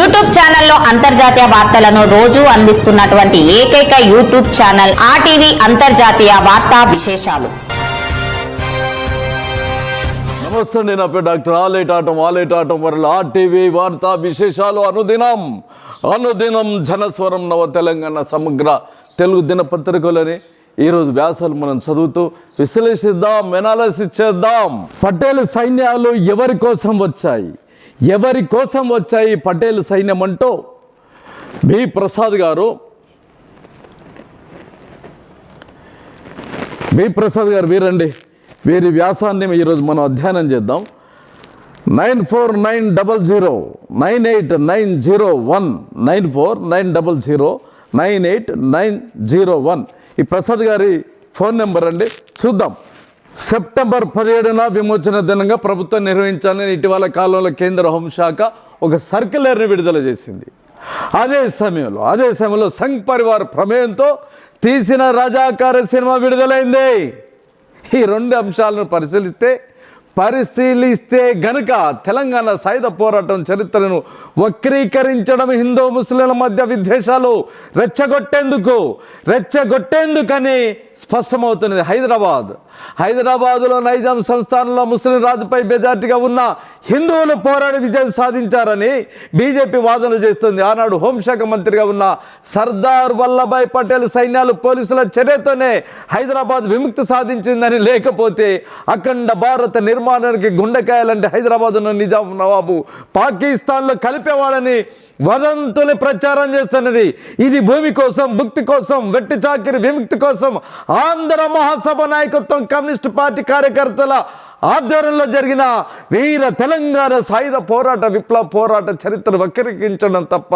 YouTube ఛానల్లో అంతర్జాతీయ వార్తలను రోజు అందిస్తున్నటువంటి ఏకైక యూట్యూబ్ ఛానల్ ఆర్టీవీ అంతర్జాతీయ వార్తా విశేషాలు. నమస్తే అండి నా పేరు డాక్టర్ ఆలేటాటం ఆలేటాటం వరల ఆర్టీవీ వార్తా విశేషాలు. అనుదినం అనుదినం జనస్వరం నవ తెలంగాణ సమగ్ర తెలుగు దినపత్రికలని ఈరోజు వ్యాసాలు మనం చదువుతూ విశ్లేషిద్దాం ఎనాలసిస్ చేద్దాం. పటేల్ సైన్యాలు ఎవరి కోసం వచ్చాయి? ఎవరి కోసం వచ్చాయి పటేల్ సైన్యం అంటూ బి ప్రసాద్ గారు బి ప్రసాద్ గారు వీరండి వీరి వ్యాసాన్ని ఈరోజు మనం అధ్యయనం చేద్దాం. Nine four nine double zero nine eight nine zero one nine four nine double zero nine eight nine zero one. ఈ ప్రసాద్ గారి ఫోన్ నెంబర్ అండి చూద్దాం. సెప్టెంబర్ పదిహేడున విమోచన దినంగా ప్రభుత్వం నిర్వహించాలని ఇటీవల కాలంలో కేంద్ర హోంశాఖ ఒక సర్క్యులర్ని విడుదల చేసింది. అదే సమయంలో అదే సమయంలో సంఘ్ పరివార్ ప్రమేయంతో తీసిన రజాకార సినిమా విడుదలైంది. ఈ రెండు అంశాలను పరిశీలిస్తే పరిశీలిస్తే గనుక తెలంగాణ సాయుధ పోరాటం చరిత్రను వక్రీకరించడం హిందూ ముస్లింల మధ్య విద్వేషాలు రెచ్చగొట్టేందుకు రెచ్చగొట్టేందుకని స్పష్టమవుతున్నది. హైదరాబాద్. హైదరాబాదులో నైజాం సంస్థానంలో ముస్లిం రాజుపై మెజార్టీగా ఉన్న హిందువులు పోరాడి విజయం సాధించారని బీజేపీ వాదన చేస్తుంది. ఆనాడు హోంశాఖ మంత్రిగా ఉన్న సర్దార్ వల్లభాయ్ పటేల్ సైన్యాలు పోలీసుల చర్యతోనే హైదరాబాద్ విముక్తి సాధించిందని లేకపోతే అఖండ భారత నిర్మాణానికి గుండెకాయలంటే హైదరాబాద్ను నిజాం నవాబు పాకిస్తాన్లో కలిపేవాడని వదంతులు ప్రచారం చేస్తున్నది. ఇది భూమి కోసం భుక్తి కోసం వెట్టి చాకిరి విముక్తి కోసం ఆంధ్ర మహాసభ నాయకత్వం కమ్యూనిస్ట్ పార్టీ కార్యకర్తల ఆధ్వర్యంలో జరిగిన వీర తెలంగాణ సాయుధ పోరాట విప్లవ పోరాట చరిత్ర వక్రీకరించడం తప్ప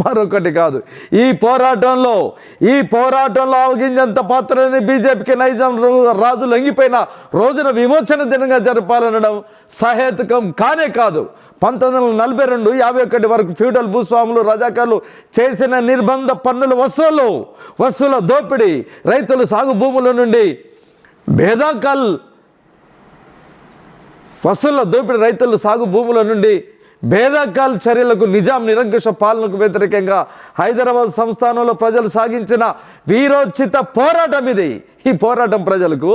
మరొకటి కాదు. ఈ పోరాటంలో ఈ పోరాటంలో అవగించేంత పాత్రని బీజేపీకి నైజాం రాజు లొంగిపోయిన రోజున విమోచన దినంగా జరపాలనడం సహేతుకం కానే కాదు. పంతొమ్మిది వందల నలభై రెండు యాభై ఒకటి వరకు ఫ్యూడల్ భూస్వాములు రజాకారులు చేసిన నిర్బంధ పన్నుల వసూలు వసూల దోపిడీ రైతులు సాగు భూముల నుండి భేదాకల్ వసూల దోపిడీ రైతులు సాగు భూముల నుండి భేదకాల చర్యలకు నిజాం నిరంకుశ పాలనకు వ్యతిరేకంగా హైదరాబాద్ సంస్థానంలో ప్రజలు సాగించిన వీరోచిత పోరాటం ఇది. ఈ పోరాటం ప్రజలకు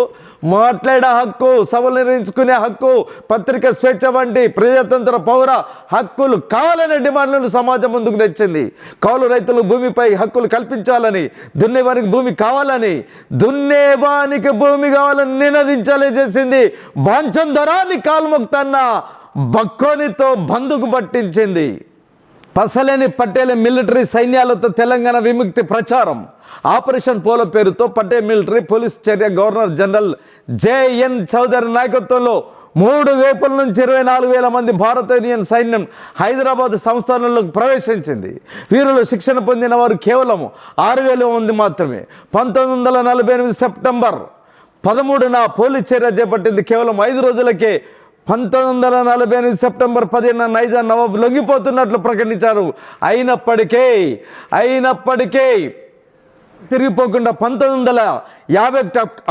మాట్లాడే హక్కు సభలు నిర్వహించుకునే హక్కు పత్రిక స్వేచ్ఛ వంటి ప్రజాతంత్ర పౌర హక్కులు కావాలనే డిమాండ్లను సమాజం ముందుకు తెచ్చింది. కౌలు రైతులు భూమిపై హక్కులు కల్పించాలని దున్నేవానికి భూమి కావాలని దున్నేవానికి భూమి కావాలని నినదించాలని చేసింది బాంచం ధరాన్ని కాల్మొక్తన్న బక్కోనితో బందుకు పట్టించింది. పసలేని పటేల మిలిటరీ సైన్యాలతో తెలంగాణ విముక్తి ప్రచారం. ఆపరేషన్ పోలో పేరుతో పటేల్ మిలిటరీ పోలీస్ చర్య గవర్నర్ జనరల్ జేఎన్ చౌదరి నాయకత్వంలో మూడు వేపుల నుంచి ఇరవై నాలుగు వేల మంది భారత యూనియన్ సైన్యం హైదరాబాద్ సంస్థానంలోకి ప్రవేశించింది. వీరిలో శిక్షణ పొందిన వారు కేవలం ఆరు వేల మంది మాత్రమే. పంతొమ్మిది వందల నలభై ఎనిమిది సెప్టెంబర్ పదమూడున పోలీస్ చర్య చేపట్టింది కేవలం ఐదు రోజులకే పంతొమ్మిది వందల నలభై ఎనిమిది సెప్టెంబర్ పదిహేను నైజా నవాబ్ లొంగిపోతున్నట్లు ప్రకటించారు. అయినప్పటికీ అయినప్పటికీ తిరిగిపోకుండా పంతొమ్మిది వందల యాభై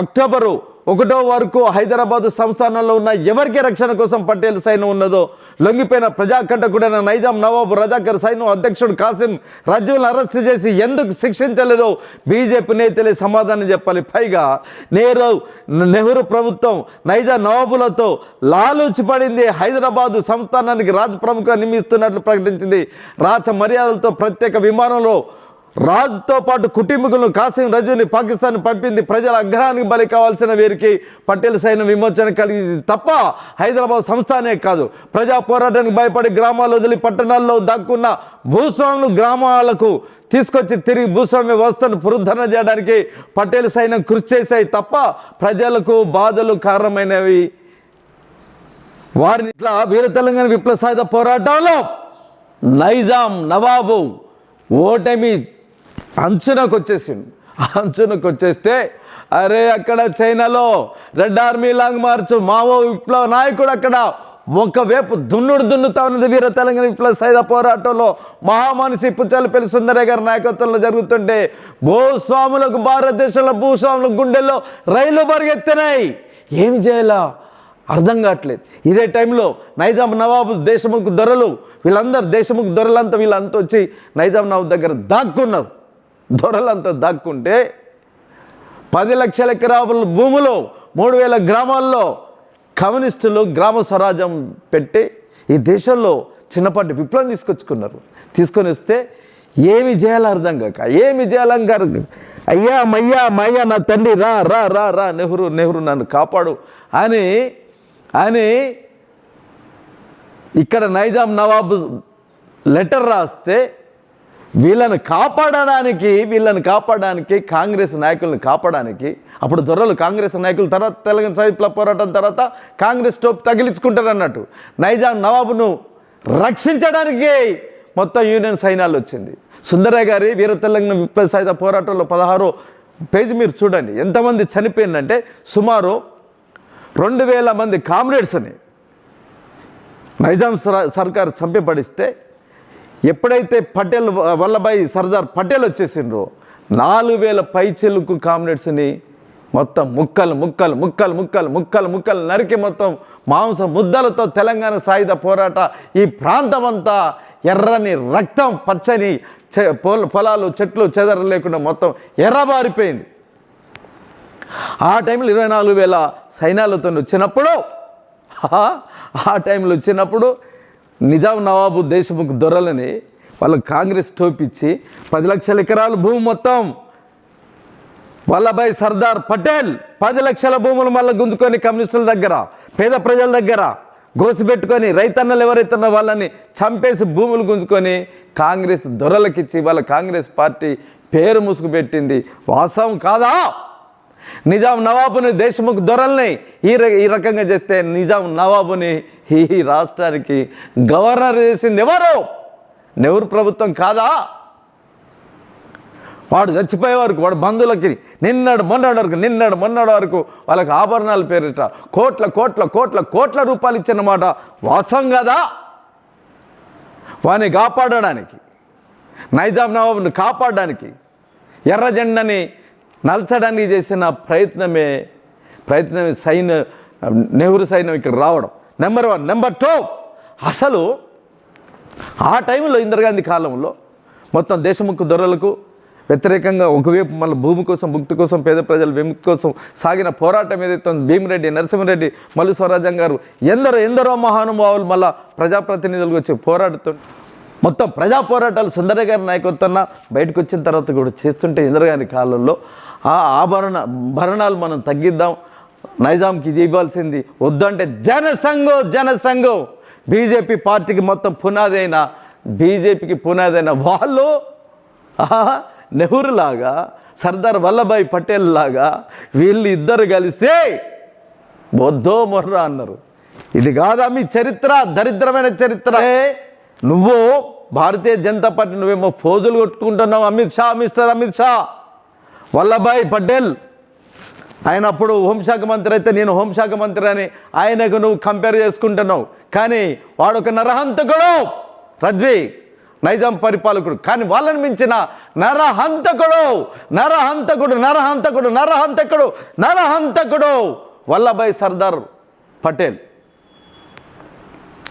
అక్టోబరు ఒకటో వరకు హైదరాబాద్ సంస్థానంలో ఉన్న ఎవరికి రక్షణ కోసం పటేల్ సైన్యం ఉన్నదో లొంగిపోయిన ప్రజాకంటకుడైన నైజాం నవాబు రజాకర్ సైన్యం అధ్యక్షుడు కాసిం రాజ్యంలో అరెస్ట్ చేసి ఎందుకు శిక్షించలేదో బీజేపీ నేతలే సమాధానం చెప్పాలి. పైగా నేరు నెహ్రూ ప్రభుత్వం నైజాం నవాబులతో లాలూచి పడింది. హైదరాబాదు సంస్థానానికి రాజు ప్రముఖ నియమిస్తున్నట్లు ప్రకటించింది. రాచ మర్యాదలతో ప్రత్యేక విమానంలో రాజుతో పాటు కుటుంబీకులను కాసిం రజుని పాకిస్తాన్ పంపింది. ప్రజల అగ్రహానికి బలి కావాల్సిన వీరికి పటేల్ సైన్యం విమోచన కలిగింది తప్ప హైదరాబాద్ సంస్థానే కాదు. ప్రజా పోరాటానికి భయపడి గ్రామాలు వదిలి పట్టణాల్లో దాక్కున్న భూస్వాములు గ్రామాలకు తీసుకొచ్చి తిరిగి భూస్వామ్య వ్యవస్థను పునరుద్ధరణ చేయడానికి పటేల్ సైన్యం కృషి చేశాయి తప్ప ప్రజలకు బాధలు కారణమైనవి. వారిని ఇట్లా వీర తెలంగాణ విప్లవ సాయుధ పోరాటంలో నైజాం నవాబు ఓటమి అంచునకు వచ్చేసిండు అంచునకు వచ్చేస్తే అరే అక్కడ చైనాలో red army long march Mao విప్లవ నాయకుడు అక్కడ ఒకవైపు దున్నుడు దున్నుతా ఉన్నది వీర తెలంగాణ విప్లవ సైద పోరాటంలో. మహామనిషి పుచ్చలపల్లి సుందరయ్య గారి నాయకత్వంలో జరుగుతుంటే భూస్వాములకు భారతదేశంలో భూస్వాముల గుండెల్లో రైలు పరిగెత్తినాయి. ఏం చేయాలా? అర్థం కావట్లేదు. ఇదే టైంలో నైజాం నవాబు దేశముఖ్ దొరలు వీళ్ళందరూ దేశముఖ్ దొరలంతా వీళ్ళంతా వచ్చి నైజాం నవాబు దగ్గర దాక్కున్నారు. దొరలంతా దాక్కుంటే పది లక్షల ఎకరాల భూములు మూడు వేల గ్రామాల్లో కమ్యూనిస్టులు గ్రామ స్వరాజ్యం పెట్టి ఈ దేశంలో చిన్నపాటి విప్లవం తీసుకొచ్చుకున్నారు. తీసుకొని వస్తే ఏమి చేయాలో అర్థం కాక ఏమి చేయాలని గారు అయ్యా మయ్యా మయ్యా నా తండ్రి రా రా రా రా నెహ్రూ నెహ్రూ నన్ను కాపాడు అని అని ఇక్కడ నైజాం నవాబు లెటర్ రాస్తే వీళ్ళని కాపాడడానికి వీళ్ళని కాపాడడానికి కాంగ్రెస్ నాయకులను కాపాడడానికి అప్పుడు దొరలు కాంగ్రెస్ నాయకులు తర్వాత తెలంగాణ సాహిత్య పోరాటం తర్వాత కాంగ్రెస్ టోప్ తగిలించుకుంటారు అన్నట్టు నైజాం నవాబును రక్షించడానికి మొత్తం యూనియన్ సైన్యాలు వచ్చింది. సుందరయ్య గారి వీర తెలంగాణ విప్లవ సాయుధ పోరాటంలో పదహారో పేజీ మీరు చూడండి. ఎంతమంది చనిపోయిందంటే సుమారు రెండు వేల మంది కామ్రేడ్స్ని నైజాం సర- సర్కారు చంపబడిస్తే ఎప్పుడైతే పటేల్ వల్లభాయ్ సర్దార్ పటేల్ వచ్చేసిండ్రో నాలుగు వేల పైచెలుకు కామ్రేడ్స్ని మొత్తం ముక్కలు ముక్కలు ముక్కలు ముక్కలు ముక్కలు ముక్కలు నరికి మొత్తం మాంస ముద్దలతో తెలంగాణ సాయుధ పోరాట ఈ ప్రాంతం అంతా ఎర్రని రక్తం పచ్చని చె- పొల- పొలాలు చెట్లు చెదర లేకుండా మొత్తం ఎర్రబారిపోయింది. ఆ టైంలో ఇరవై నాలుగు వేల సైన్యాలతో వచ్చినప్పుడు ఆ టైంలో వచ్చినప్పుడు నిజాం నవాబు దేశముఖ్ దొరలని వాళ్ళ కాంగ్రెస్ టోపిచ్చి పది లక్షల ఎకరాలు భూమి మొత్తం వల్లభాయ్ సర్దార్ పటేల్ పది లక్షల భూములు మళ్ళీ గుంజుకొని కమ్యూనిస్టుల దగ్గర పేద ప్రజల దగ్గర గోసిపెట్టుకొని రైతన్నలు ఎవరైతున్న వాళ్ళని చంపేసి భూములు గుంజుకొని కాంగ్రెస్ దొరలకిచ్చి వాళ్ళ కాంగ్రెస్ పార్టీ పేరు ముసుగు పెట్టింది వాస్తవం కాదా? నిజాం నవాబుని దేశముఖ్ దొరల్ని. ఈ ర- ఈ రకంగా చేస్తే నిజాం నవాబుని ఈ రాష్ట్రానికి గవర్నర్ చేసింది ఎవరు? నెహ్రూ ప్రభుత్వం కాదా? వాడు చచ్చిపోయే వరకు వాడు బంధువులకి నిన్నడు మొన్నటి వరకు నిన్నడు మొన్నటి వరకు వాళ్ళకి ఆభరణాలు పేరిట కోట్ల కోట్ల కోట్ల కోట్ల రూపాయలు ఇచ్చినమాట వాసం కదా? వాని కాపాడడానికి నైజాం నవాబుని కాపాడడానికి ఎర్ర జెండని నల్చడానికి చేసిన ప్రయత్నమే ప్రయత్నమే సైన్ నెహ్రూ సైన్యం ఇక్కడ రావడం. నెంబర్ వన్ నెంబర్ టూ అసలు ఆ టైంలో ఇందిరాగాంధీ కాలంలో మొత్తం దేశముఖ దొరలకు వ్యతిరేకంగా ఒకవైపు మళ్ళీ భూమి కోసం ముక్తి కోసం పేద ప్రజల విముక్తి కోసం సాగిన పోరాటం ఏదైతే ఉందో భీమిరెడ్డి నరసింహారెడ్డి మల్లు స్వరాజ్యం గారు ఎందరో ఎందరో మహానుభావులు మళ్ళా ప్రజాప్రతినిధులకు వచ్చి పోరాడుతూ మొత్తం ప్రజా పోరాటాలు సుందర గారి నాయకత్వాన బయటకు వచ్చిన తర్వాత కూడా చేస్తుంటే ఇందిరాగాంధీ కాలంలో ఆ ఆభరణ భరణాలు మనం తగ్గిద్దాం. నైజాంకి ఇది ఇవ్వాల్సింది. వద్దంటే జనసంఘం జనసంఘం. బీజేపీ పార్టీకి మొత్తం పునాది అయిన బీజేపీకి పునాది అయిన వాళ్ళు నెహ్రూలాగా నెహ్రూ లాగా సర్దార్ వల్లభాయ్ పటేల్ లాగా వీళ్ళు ఇద్దరు కలిసి వద్దో మొర్రా అన్నారు. ఇది కాదా మీ చరిత్ర దరిద్రమైన చరిత్ర. నువ్వు భారతీయ జనతా పార్టీ నువ్వేమో ఫోజులు కొట్టుకుంటున్నావు అమిత్ షా మిస్టర్ అమిత్ షా. వల్లభాయ్ పటేల్. ఆయన అప్పుడు హోంశాఖ మంత్రి అయితే నేను హోంశాఖ మంత్రి అని ఆయనకు నువ్వు కంపేర్ చేసుకుంటున్నావు. కానీ వాడు ఒక నరహంతకుడు రజ్వీ నైజాం పరిపాలకుడు. కానీ వాళ్ళని మించిన నరహంతకుడు నరహంతకుడు నరహంతకుడు నరహంతకుడు నరహంతకుడు వల్లభాయ్ సర్దార్ పటేల్.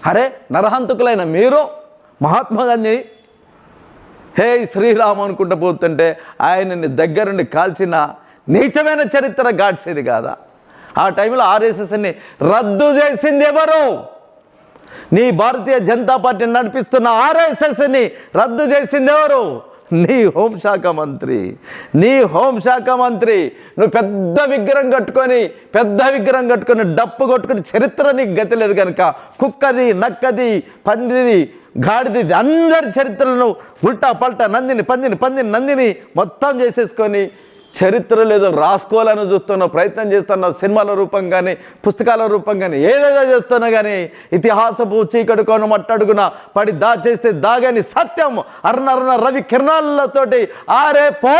అరే నరహంతకులైన మీరు మహాత్మా గాంధీ హే శ్రీరామ్ అనుకుంటూ పోతుంటే ఆయనని దగ్గరుండి కాల్చిన నీచమైన చరిత్ర గాడ్సేది కాదా? ఆ టైంలో ఆర్ఎస్ఎస్ని రద్దు చేసింది ఎవరు? నీ భారతీయ జనతా పార్టీ నడిపిస్తున్న ఆర్ఎస్ఎస్ని రద్దు చేసింది ఎవరు? నీ హోంశాఖ మంత్రి నీ హోంశాఖ మంత్రి. నువ్వు పెద్ద విగ్రహం కట్టుకొని పెద్ద విగ్రహం కట్టుకొని డప్పు కొట్టుకుని చరిత్ర నీకు గతి లేదు కనుక కుక్కది నక్కది పందిది గాడిది అందరి చరిత్రలను ఉల్టా పల్టా నందిని పందిని పందిని నందిని మొత్తం చేసేసుకొని చరిత్ర లేదో రాసుకోవాలని చూస్తున్నావు ప్రయత్నం చేస్తున్నావు సినిమాల రూపం కానీ పుస్తకాల రూపం కానీ ఏదేదో చేస్తున్నా కానీ ఇతిహాసపు చీకడుకోను మట్టడుగున పడి దా చేస్తే దాగని సత్యం అర్ణర్ణ రవి కిరణాలతోటి ఆరే పో.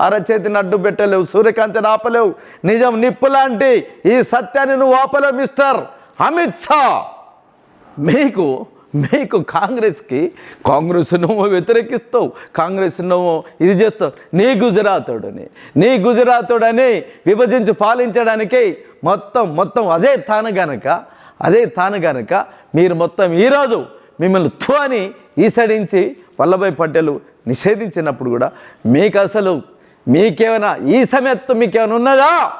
అరచేతిని అడ్డు పెట్టలేవు సూర్యకాంతిని ఆపలేవు నిజం నిప్పు లాంటి ఈ సత్యాన్ని నువ్వు ఆపలేవు మిస్టర్ అమిత్ షా. మీకు మీకు కాంగ్రెస్కి కాంగ్రెస్ వ్యతిరేకిస్తావు కాంగ్రెస్ ఇది చేస్తావు. నీ గుజరాతోడని నీ గుజరాతోడని విభజించి పాలించడానికి మొత్తం మొత్తం అదే తాను గనక అదే తాను గనక మీరు మొత్తం ఈరోజు మిమ్మల్ని తో అని ఈసడించి వల్లభాయ్ పటేలు నిషేధించినప్పుడు కూడా మీకు అసలు మీకేమైనా ఈ సమయత్వం మీకేమైనా ఉన్నదా?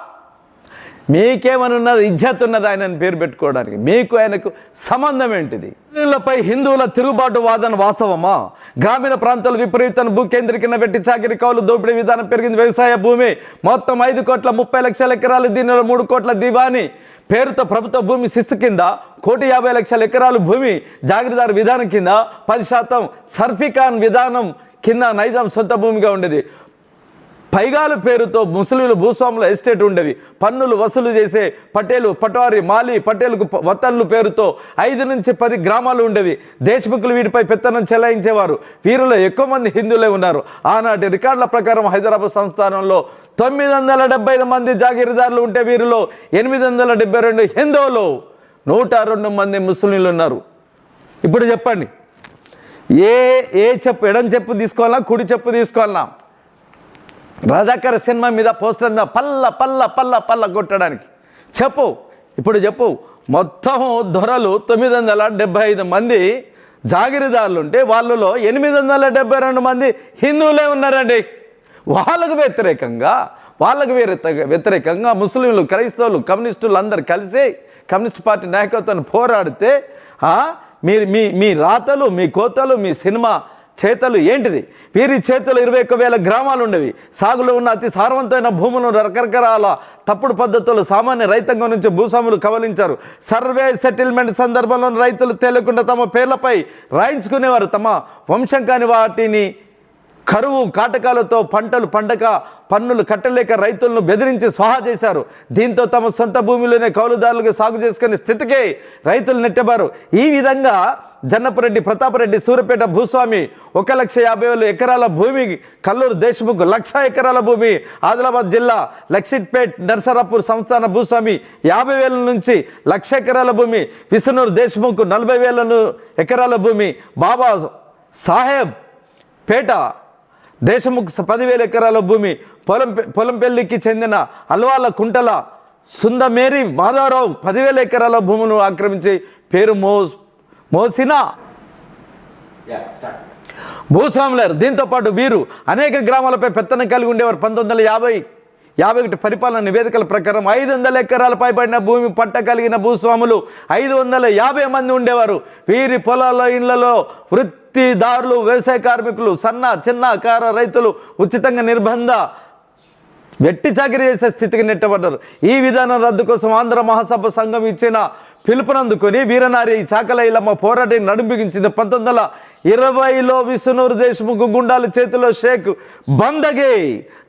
మీకేమనున్నది? ఉన్నది ఇజ్జత్ ఉన్నది ఆయనని పేరు పెట్టుకోవడానికి. మీకు ఆయనకు సంబంధం ఏంటిది? ముస్లింలపై హిందువుల తిరుగుబాటు వాదన వాస్తవమా? గ్రామీణ ప్రాంతాలు విపరీతను భూ కేంద్రీకరణ పెట్టి చాకిరి కౌలు దోపిడీ విధానం పెరిగింది వ్యవసాయ భూమి. మొత్తం ఐదు కోట్ల ముప్పై లక్షల ఎకరాలు దీనిలో మూడు కోట్ల దివాని. పేరుతో ప్రభుత్వ భూమి శిస్తు కింద కోటి యాభై లక్షల ఎకరాలు భూమి. జాగ్రత్త విధానం కింద పది శాతం సర్ఫికాన్ విధానం కింద నైజాం సొంత భూమిగా ఉండేది. పైగాలు పేరుతో ముస్లింలు భూస్వాముల ఎస్టేట్ ఉండేవి పన్నులు వసూలు చేసే పటేలు పటవారి మాలి పటేలుకు ప- వతన్లు పేరుతో ఐదు నుంచి పది గ్రామాలు ఉండేవి. దేశముఖులు వీటిపై పెత్తనం చెలాయించేవారు. వీరిలో ఎక్కువ మంది హిందువులే ఉన్నారు. ఆనాటి రికార్డుల ప్రకారం హైదరాబాద్ సంస్థానంలో తొమ్మిది వందల డెబ్బై ఐదు మంది జాగీరదారులు ఉంటే వీరిలో ఎనిమిది వందల డెబ్బై రెండు హిందువులు. నూట రెండు మంది ముస్లింలు ఉన్నారు. ఇప్పుడు చెప్పండి. ఏ ఏ చెప్పు ఎడం చెప్పు తీసుకోవాలా కుడి చెప్పు తీసుకోవాలా? రాధాకర్ సినిమా మీద పోస్టర్ మీద పల్ల పల్ల పల్ల పల్ల కొట్టడానికి. చెప్పు ఇప్పుడు చెప్పు. మొత్తం దొరలు తొమ్మిది వందల డెబ్బై ఐదు మంది జాగిరిదారులు ఉంటే వాళ్ళలో ఎనిమిది వందల డెబ్బై రెండు మంది హిందువులే ఉన్నారండి. వాళ్ళకు వ్యతిరేకంగా వాళ్ళకు వ్యతిరేకంగా ముస్లింలు క్రైస్తవులు కమ్యూనిస్టులు అందరు కలిసి కమ్యూనిస్ట్ పార్టీ నాయకత్వాన్ని పోరాడితే మీరు మీ మీ రాతలు మీ కోతలు మీ సినిమా చేతలు ఏంటిది? వీరి చేతులు ఇరవై ఒక్క వేల గ్రామాలు ఉండేవి సాగులో ఉన్న అతి సారవంతమైన భూములను రకరకరాల తప్పుడు పద్ధతులు సామాన్య రైతాంగం నుంచి భూస్వాములు కవలించారు సర్వే సెటిల్మెంట్ సందర్భంలో రైతులు తేలకుండా తమ పేర్లపై రాయించుకునేవారు. తమ వంశం కాని వాటిని కరువు కాటకాలతో పంటలు పండక పన్నులు కట్టలేక రైతులను బెదిరించి స్వాహా చేశారు. దీంతో తమ సొంత భూమిలోనే కౌలుదారులుగా సాగు చేసుకునే స్థితికే రైతులు నెట్టబారు. ఈ విధంగా జన్నపరెడ్డి ప్రతాపరెడ్డి సూర్యపేట భూస్వామి ఒక లక్ష యాభై వేల ఎకరాల భూమి కల్లూరు దేశముఖ్ లక్ష ఎకరాల భూమి ఆదిలాబాద్ జిల్లా లక్షిట్పేట్ నర్సరాపూర్ సంస్థాన భూస్వామి యాభై వేల నుంచి లక్ష ఎకరాల భూమి విసనూరు దేశముఖ్ నలభై వేల ఎకరాల భూమి బాబా సాహెబ్ పేట దేశముఖ్ పదివేల ఎకరాల భూమి పొలం పొలంపల్లికి చెందిన అల్వాల కుంటల సుందమేరి మాధవరావు పదివేల ఎకరాల భూమును ఆక్రమించి పేరు మో మోసిన. భూస్వాములారు దీంతో పాటు వీరు అనేక గ్రామాలపై పెత్తనం కలిగి ఉండేవారు. పంతొమ్మిది వందల యాభై యాభై ఒకటి పరిపాలన నివేదికల ప్రకారం ఐదు వందల ఎకరాల పైబడిన భూమి పట్ట కలిగిన భూస్వాములు ఐదు వందల యాభై మంది ఉండేవారు. వీరి పొలాల ఇళ్ళలో వృత్తిదారులు వ్యవసాయ కార్మికులు సన్న చిన్న కార రైతులు ఉచితంగా నిర్బంధ వెట్టి చాకిరీ చేసే స్థితికి నెట్టబడ్డారు. ఈ విధానం రద్దు కోసం ఆంధ్ర మహాసభ సంఘం ఇచ్చిన పిలుపునందుకొని వీరనారి చాకలైలమ్మ పోరాటం నడిపించింది పంతొమ్మిది వందల ఇరవైలో విసునూరు దేశముఖ్ గుండాలు చేతిలో షేక్ బందగే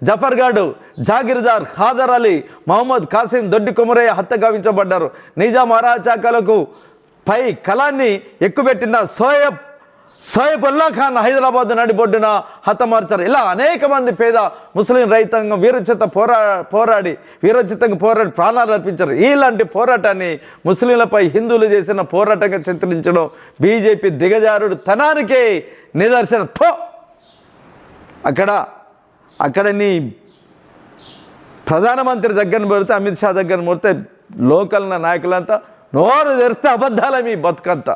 జఫర్గాడు జాగిర్దార్ ఖాదర్ అలీ మహమ్మద్ కాసిం దొడ్డి కొమరయ్య హత్య గావించబడ్డారు. నిజాం అరాచకాలకు పై కళాన్ని ఎక్కుబెట్టిన సోయబ్ సాయిబుల్లా ఖాన్ హైదరాబాద్ నడిబొడ్డున హతమార్చారు. ఇలా అనేక మంది పేద ముస్లిం రైతాంగం వీరోచిత పోరా పోరాడి వీరోచితంగా పోరాడి ప్రాణాలు అర్పించారు. ఇలాంటి పోరాటాన్ని ముస్లింలపై హిందువులు చేసిన పోరాటంగా చిత్రించడం బీజేపీ దిగజారుడు తనానికే నిదర్శనం. తో అక్కడ అక్కడ నీ ప్రధానమంత్రి దగ్గర పెడితే అమిత్ షా దగ్గర పెడితే లోకల్ నాయకులంతా నోరు తెరిస్తే అబద్ధాల మీ బతుకంతా.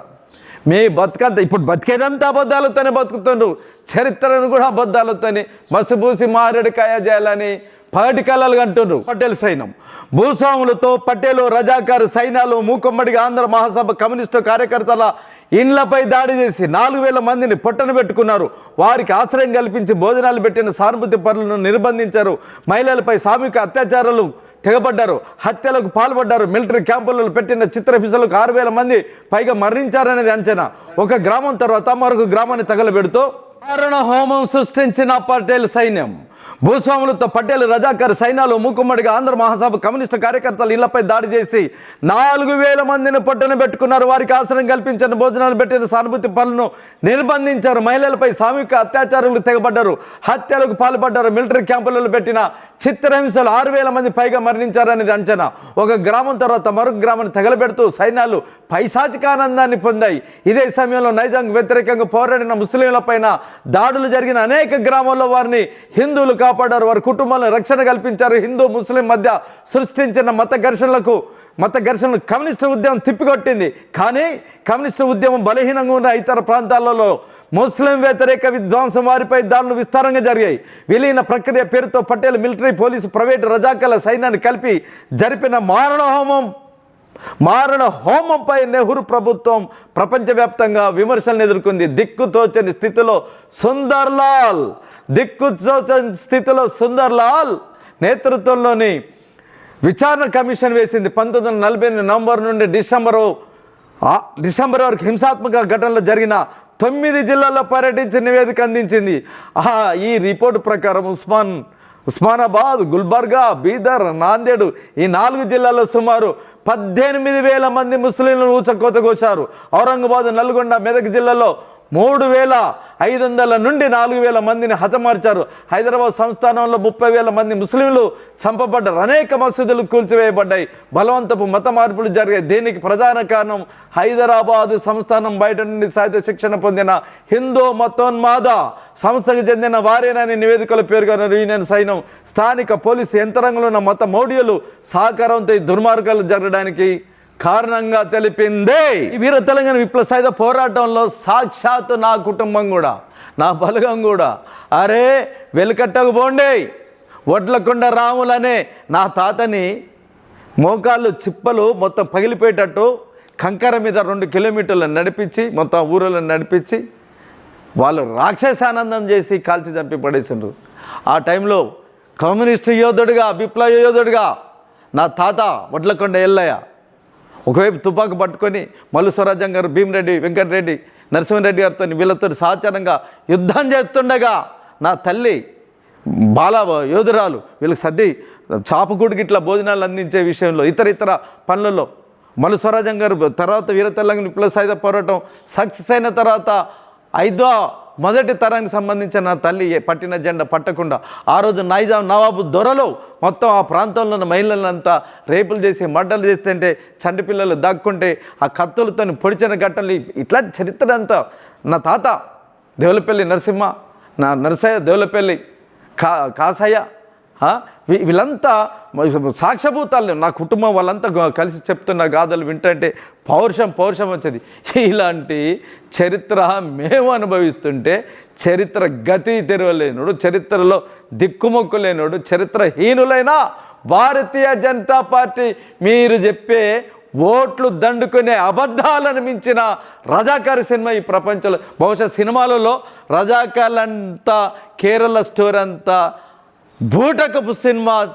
మీ బతుకంతా ఇప్పుడు బతికేదంతా అబద్ధాలతోనే బతుకుతుండ్రు. చరిత్రను కూడా అబద్ధాలతోనే మసిబూసి మారేడుకాయ చేయాలని పగటి కళలు అంటుండ్రు. పటేల్ సైన్యం. భూస్వాములతో పటేలు రజాకారు సైన్యాలు మూకుమ్మడిగా ఆంధ్ర మహాసభ కమ్యూనిస్టు కార్యకర్తల ఇండ్లపై దాడి చేసి నాలుగు వేల మందిని పొట్టను పెట్టుకున్నారు. వారికి ఆశ్రయం కల్పించి భోజనాలు పెట్టిన సానుభూతి పనులను నిర్బంధించారు. మహిళలపై సామూహిక అత్యాచారాలు తెగబడ్డారు. హత్యలకు పాల్పడ్డారు. మిలిటరీ క్యాంపులలో పెట్టిన చిత్రహింసలకు ఆరు వేల మంది పైగా మరణించారనేది అంచనా. ఒక గ్రామం తర్వాత మరొక గ్రామాన్ని తగలబెడుతూ మారణ హోమం సృష్టించిన పటేల్ సైన్యం. భూస్వాములతో పటేల్ రజాకర్ సైన్యాలు మూకుమ్మడిగా ఆంధ్ర మహాసభ కమ్యూనిస్టు కార్యకర్తలు ఇళ్ళపై దాడి చేసి నాలుగు వేల మందిని పట్టున పెట్టుకున్నారు. వారికి ఆశ్రయం కల్పించిన భోజనాలు పెట్టిన సానుభూతి పనులను నిర్బంధించారు. మహిళలపై సామూహిక అత్యాచారాలు తెగబడ్డారు. హత్యలకు పాల్పడ్డారు. మిలిటరీ క్యాంపులలో పెట్టిన చిత్రహింసలు ఆరు వేల మంది పైగా మరణించారనేది అంచనా. ఒక గ్రామం తర్వాత మరొక గ్రామాన్ని తగలబెడుతూ సైన్యాలు పైశాచికానందాన్ని పొందాయి. ఇదే సమయంలో నైజాంగ్ వ్యతిరేకంగా పోరాడిన ముస్లింలపైన దాడులు జరిగిన అనేక గ్రామాల్లో వారిని హిందువులు కాపాడారు. వారి కుటుంబాలను రక్షణ కల్పించారు. హిందూ ముస్లిం మధ్య సృష్టించిన మత ఘర్షణలకు మత ఘర్షణలు కమ్యూనిస్టు ఉద్యమం తిప్పికొట్టింది. కానీ కమ్యూనిస్టు ఉద్యమం బలహీనంగా ఉన్న ఇతర ప్రాంతాలలో ముస్లిం వ్యతిరేక విధ్వంసం వారిపై దాడులు విస్తారంగా జరిగాయి. విలీన ప్రక్రియ పేరుతో పటేల్ మిలిటరీ పోలీసు ప్రైవేటు రజాకల సైన్యాన్ని కలిపి జరిపిన మారణ హోమం మారణ హోమంపై నెహ్రూ ప్రభుత్వం ప్రపంచవ్యాప్తంగా విమర్శలను ఎదుర్కొంది. దిక్కుతోచని స్థితిలో సుందర్లాల్ దిక్కుతోచని స్థితిలో సుందర్లాల్ నేతృత్వంలోని విచారణ కమిషన్ వేసింది. పంతొమ్మిది వందల నలభై ఎనిమిది నవంబర్ నుండి డిసెంబరు డిసెంబర్ వరకు హింసాత్మక ఘటనలు జరిగిన తొమ్మిది జిల్లాల్లో పర్యటించి నివేదిక అందించింది. ఈ రిపోర్టు ప్రకారం ఉస్మాన్ ఉస్మానాబాద్ గుల్బర్గా బీదర్ నాందేడు ఈ నాలుగు జిల్లాల్లో సుమారు పద్దెనిమిది వేల మంది ముస్లింలను ఊచకోతకొచ్చారు ఔరంగాబాద్ నల్గొండ మెదక్ జిల్లాలో మూడు వేల ఐదు వందల నుండి నాలుగు వేల మందిని హతమార్చారు. హైదరాబాద్ సంస్థానంలో ముప్పై వేల మంది ముస్లింలు చంపబడ్డారు అనేక మసీదులు కూల్చివేయబడ్డాయి. బలవంతపు మత మార్పులు జరిగాయి. దీనికి ప్రధాన కారణం హైదరాబాదు సంస్థానం బయట నుండి సాహిత్య శిక్షణ పొందిన హిందూ మతోన్మాద సంస్థకు చెందిన వారేనని నివేదికలు పేర్కొన్న యూనియన్ సైన్యం స్థానిక పోలీసు యంత్రాంగంలో ఉన్న మత మౌఢ్యులు సహకారంతో ఈ దుర్మార్గాలు జరగడానికి కారణంగా తెలిపిందే. వీర తెలంగాణ విప్లవ సాయుధ పోరాటంలో సాక్షాత్తు నా కుటుంబం కూడా నా బలగం కూడా. అరే వెలుకట్టకు పోండే. వడ్లకొండ రాములనే నా తాతని మోకాళ్ళు చిప్పలు మొత్తం పగిలిపోయేటట్టు కంకర మీద రెండు కిలోమీటర్లు నడిపించి మొత్తం ఊరులను నడిపించి వాళ్ళు రాక్షసానందం చేసి కాల్చి చంపి పడేసిండ్రు. ఆ టైంలో కమ్యూనిస్టు యోధుడిగా విప్లవ యోధుడిగా నా తాత వడ్లకొండ ఎల్లయ్య ఒకవైపు తుపాకు పట్టుకొని మల్లు స్వరాజ్యం గారు భీమరెడ్డి వెంకటరెడ్డి నరసింహారెడ్డి గారితో వీళ్ళతో సహచరంగా యుద్ధం చేస్తుండగా నా తల్లి బాల యోధురాలు వీళ్ళకి సర్ది చాపకూడికి ఇట్లా భోజనాలు అందించే విషయంలో ఇతర ఇతర పనులలో మల్లు స్వరాజం గారు తర్వాత వీర తెలంగాణ విప్లవ సాయుధ పోరాటం సక్సెస్ అయిన తర్వాత ఐదో మొదటి తరానికి సంబంధించిన నా తల్లి పట్టిన జెండా పట్టకుండా ఆ రోజు నైజాం నవాబు దొరలు మొత్తం ఆ ప్రాంతంలో ఉన్న మహిళలంతా రేపులు చేసి మడ్డలు చేస్తుంటే చంటి పిల్లలు దాక్కుంటే ఆ కత్తులతో పొడిచిన ఘట్టలు ఇట్లాంటి చరిత్ర అంతా నా తాత దేవులపల్లి నరసింహ నా నరసయ్య దేవులపల్లి కా కాసయ్య వీళ్ళంతా సాక్ష్యభూతాలు నా కుటుంబం వాళ్ళంతా కలిసి చెప్తున్న గాథలు వింటంటే పౌరుషం పౌరుషం వచ్చేది. ఇలాంటి చరిత్ర మేము అనుభవిస్తుంటే చరిత్ర గతి తెరవలేనుడు చరిత్రలో దిక్కుమొక్కు లేనుడు చరిత్రహీనులైన భారతీయ జనతా పార్టీ మీరు చెప్పే ఓట్లు దండుకునే అబద్ధాలను మించిన రజాకారి సినిమా ఈ ప్రపంచంలో. బహుశా సినిమాలలో రజాకార్లంతా కేరళ స్టోర్ అంతా బూటకపు సినిమా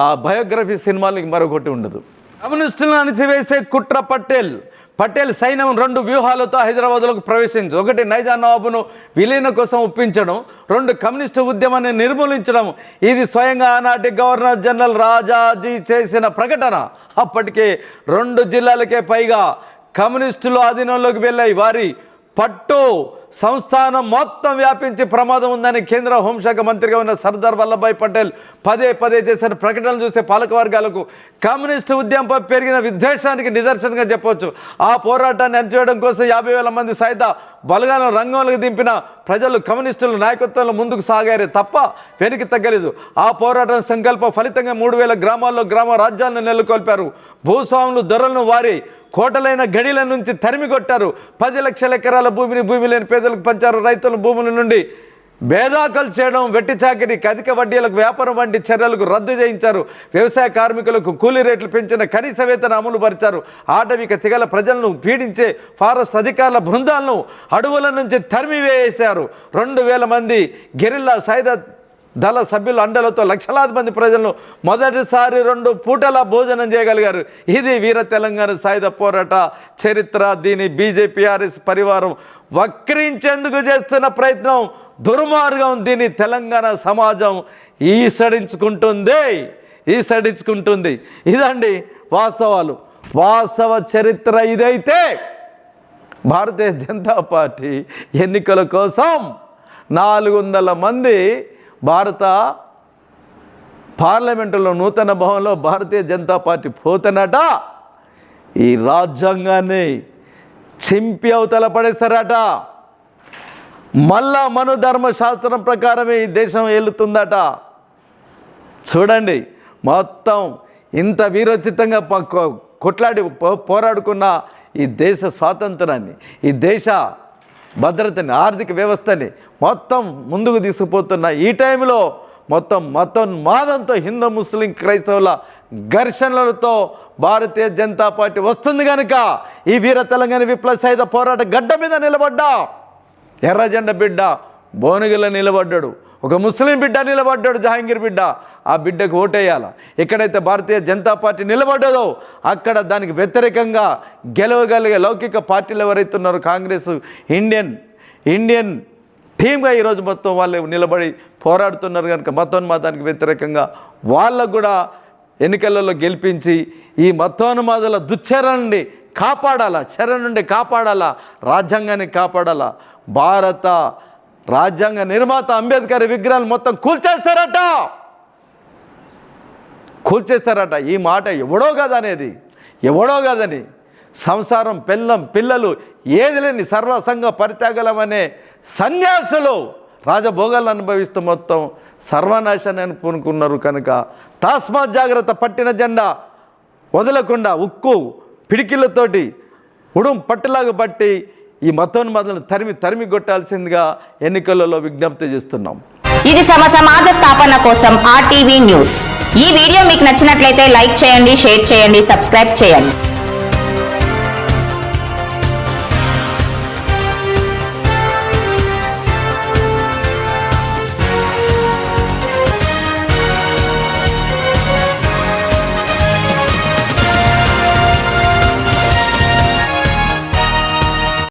ఆ- బయోగ్రఫీ సినిమాలకి మరొకటి ఉండదు. కమ్యూనిస్టులను అణిచివేసే కుట్ర పటేల్. పటేల్ సైన్యం రెండు వ్యూహాలతో హైదరాబాద్లోకి ప్రవేశించు. ఒకటి నైజా నవాబును విలీన కోసం ఒప్పించడం రెండు కమ్యూనిస్టు ఉద్యమాన్ని నిర్మూలించడం. ఇది స్వయంగా ఆనాటి గవర్నర్ జనరల్ రాజాజీ చేసిన ప్రకటన. అప్పటికే రెండు జిల్లాలకే పైగా కమ్యూనిస్టులు ఆధీనంలోకి వెళ్ళాయి. వారి పట్టు సంస్థానం మొత్తం వ్యాపించి ప్రమాదం ఉందని కేంద్ర హోంశాఖ మంత్రిగా ఉన్న సర్దార్ వల్లభాయ్ పటేల్ పదే పదే చేసిన ప్రకటనలు చూస్తే పాలక వర్గాలకు కమ్యూనిస్టు ఉద్యమంపై పెరిగిన విద్వేషానికి నిదర్శనంగా చెప్పవచ్చు ఆ పోరాటాన్ని అణచివేయడం కోసం యాభై వేల మంది సైత బలగాలను రంగంలోకి దింపిన ప్రజలు కమ్యూనిస్టుల నాయకత్వంలో ముందుకు సాగారే తప్ప వెనక్కి తగ్గలేదు. ఆ పోరాటం సంకల్ప ఫలితంగా మూడు వేల గ్రామాల్లో గ్రామ రాజ్యాలను నెలకొల్పారు. భూస్వాములు ధరలను వారి కోటలైన గడిల నుంచి తరిమి కొట్టారు. పది లక్షల ఎకరాల భూమిని భూమి లేని పేదలకు పంచారు రైతుల భూముల నుండి. భేదాకలు చేయడం వెట్టి చాకిరికి అధిక వడ్డీలకు వ్యాపారం వంటి చర్యలకు రద్దు చేయించారు. వ్యవసాయ కార్మికులకు కూలీ రేట్లు పెంచిన కనీస వేతన అమలు పరిచారు. ఆటవిక తెగల ప్రజలను పీడించే ఫారెస్ట్ అధికారుల బృందాలను అడవుల నుంచి తరిమివేశారు. రెండు వేల మంది గెరిల్లా సైద దళ సభ్యుల అండలతో లక్షలాది మంది ప్రజలను మొదటిసారి రెండు పూటల భోజనం చేయగలిగారు. ఇది వీర తెలంగాణ సాయుధ పోరాట చరిత్ర. దీని బీజేపీ ఆర్ఎస్ పరివారం వక్రించేందుకు చేస్తున్న ప్రయత్నం దుర్మార్గం. దీని తెలంగాణ సమాజం ఈసడించుకుంటుంది. ఈసడించుకుంటుంది. ఇదండి వాస్తవాలు. వాస్తవ చరిత్ర ఇదైతే భారతీయ జనతా పార్టీ ఎన్నికల కోసం నాలుగు వందల మంది భారత పార్లమెంటులో నూతన భవనంలో భారతీయ జనతా పార్టీ పోతేనట ఈ రాజ్యాంగాన్ని చింపి అవతల పడేస్తారట. మళ్ళా మనోధర్మశాస్త్రం ప్రకారమే ఈ దేశం ఏలుతుందట. చూడండి మొత్తం ఇంత వీరోచితంగా ప- కొట్లాడి పో- పోరాడుకున్న ఈ దేశ స్వాతంత్రాన్ని ఈ దేశ భద్రతని ఆర్థిక వ్యవస్థని మొత్తం ముందుకు తీసుకుపోతున్న ఈ టైంలో మొత్తం మతం మాదంతో హిందూ ముస్లిం క్రైస్తవుల ఘర్షణలతో భారతీయ జనతా పార్టీ వస్తుంది కనుక ఈ వీర తెలంగాణ విప్లవ సైత పోరాట గడ్డ మీద నిలబడ్డా. ఎర్రజెండ బిడ్డ బోనుగిల నిలబడ్డాడు. ఒక ముస్లిం బిడ్డ నిలబడ్డాడు జహాంగీర్ బిడ్డ. ఆ బిడ్డకు ఓటేయాల. ఎక్కడైతే భారతీయ జనతా పార్టీ నిలబడ్డదో అక్కడ దానికి వ్యతిరేకంగా గెలవగలిగే లౌకిక పార్టీలు ఎవరైతే ఉన్నారో కాంగ్రెస్ ఇండియన్ ఇండియన్ టీమ్గా ఈరోజు మొత్తం వాళ్ళు నిలబడి పోరాడుతున్నారు కనుక మతోన్మాదానికి వ్యతిరేకంగా వాళ్ళకు కూడా ఎన్నికలలో గెలిపించి ఈ మతోన్మాదుల దుశ్చర నుండి కాపాడాలా చెర నుండి కాపాడాలా రాజ్యాంగాన్ని కాపాడాలా భారత రాజ్యాంగ నిర్మాత అంబేద్కర్ విగ్రహాలు మొత్తం కూల్చేస్తారట. కూల్చేస్తారట. ఈ మాట ఎవడో కాదనేది? ఎవడో కాదని? సంసారం పిల్లం పిల్లలు ఏది లేని సర్వసంగ పరిత్యాగలమనే సన్యాసులు రాజభోగాలను అనుభవిస్తూ మొత్తం సర్వనాశాన్ని పూనుకున్నారు కనుక తాస్మాత్ జాగ్రత్త పట్టిన జెండా వదలకుండా ఉక్కు పిడికిళ్ళతోటి ఉడుం పట్టులాగా పట్టి ఈ మతోన్మాదులను తరిమి తరిమి కొట్టాల్సిందిగా ఎన్నికలలో విజ్ఞప్తి చేస్తున్నాం. ఇది సమ సమాజ స్థాపన కోసం ఆర్టీవీ న్యూస్. ఈ వీడియో మీకు నచ్చినట్లయితే లైక్ చేయండి షేర్ చేయండి సబ్స్క్రైబ్ చేయండి.